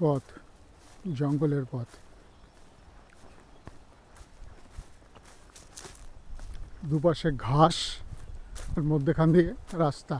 পথ জঙ্গলের পথ। দুপাশে ঘাস আর মধ্যেখান দিয়ে রাস্তা।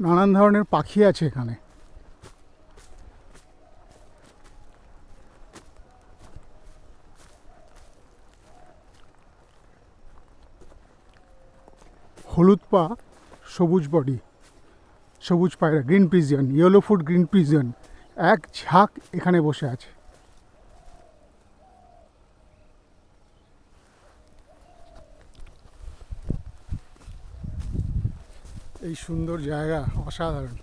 নানান ধরনের পাখি আছে এখানে। হলুদ পা, সবুজ বডি, সবুজ পায়রা, green pigeon yellow food green pigeon এক ঝাঁক এখানে বসে আছে। এই সুন্দর জায়গা অসাধারণ।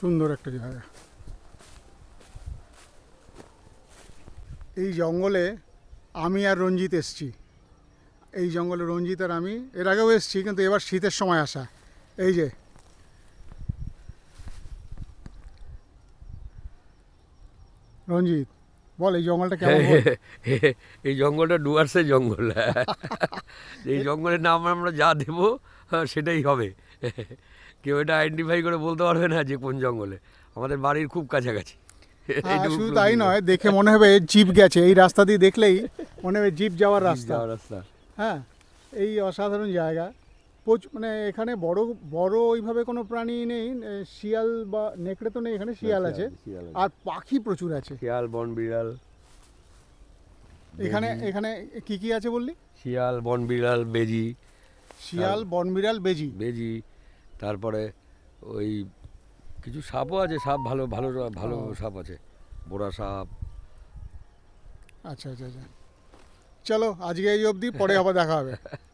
সুন্দর একটা জায়গা। এই জঙ্গলে আমি আর রঞ্জিত এসছি। এই জঙ্গলে রঞ্জিত আর আমি এর আগেও এসছি কিন্তু এবার শীতের সময় আসা। এই যে। রঞ্জিত বল এই জঙ্গলটা কেমন এই জঙ্গলটা ডুয়ার্সের জঙ্গল। এই জঙ্গলের নাম আমরা যা দেব সেটাই হবে। কেউ এটা আইডেন্টিফাই করে বলতে পারবে না যে কোন জঙ্গলে। আমাদের বাড়ির খুব কাছাকাছি। হ্যাঁ, শুধু তাই নয় দেখে মনে হবে জিপ গেছে এই রাস্তা দিয়ে দেখলেই মনে হবে জিপ যাওয়ার রাস্তা। রাস্তা। হ্যাঁ এই অসাধারণ জায়গা। প্রচ- মানে এখানে বড় বড় ওইভাবে কোনো প্রাণী নেই শিয়াল বা নেকড়ে তো নেই এখানে শিয়াল আছে। আর পাখি প্রচুর আছে। শিয়াল বন বিড়াল। এখানে এখানে কি কি আছে বললি? শিয়াল বন বিড়াল বেজি। শিয়াল বনবিড়াল বেজি। বেজি। তারপরে ওই কিছু সাপও আছে সাপ ভালো ভালো ভালো সাপ আছে বোড়া সাপ। আচ্ছা আচ্ছা আচ্ছা। চলো আজকে এই অবধি পরে আবার দেখা হবে।